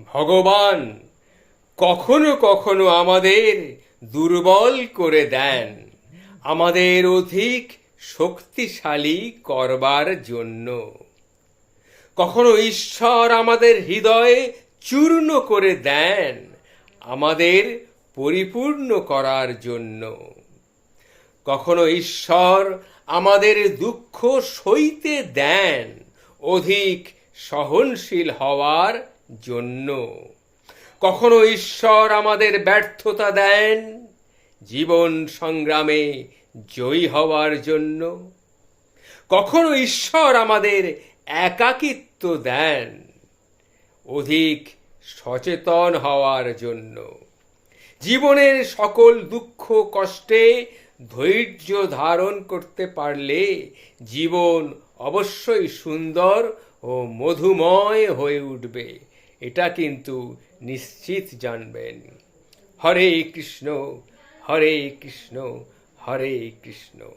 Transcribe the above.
ভগবান কখনো কখনো আমাদের দুর্বল করে দেন। আমাদের অধিক শক্তিশালী করবার জন্য। কখনো ঈশ্বর আমাদের হৃদয়ে চূর্ণ করে দেন আমাদের পরিপূর্ণ করার জন্য। কখনো ঈশ্বর আমাদের দুঃখ সইতে দেন অধিক সহনশীল হওয়ার জন্য। কখনো ঈশ্বর আমাদের ব্যর্থতা দেন, জীবন সংগ্রামে জয়ী হওয়ার জন্য। কখনো ঈশ্বর আমাদের একাকিত্ব দেন, অধিক সচেতন হওয়ার জন্য। জীবনের সকল দুঃখ, কষ্টে ধৈর্য ধারণ করতে পারলে জীবন অবশ্যই সুন্দর ও মধুময় হয়ে উঠবে। এটা কিন্তু নিশ্চিত জানবেন। হরে কৃষ্ণ হরে কৃষ্ণ হরে কৃষ্ণ।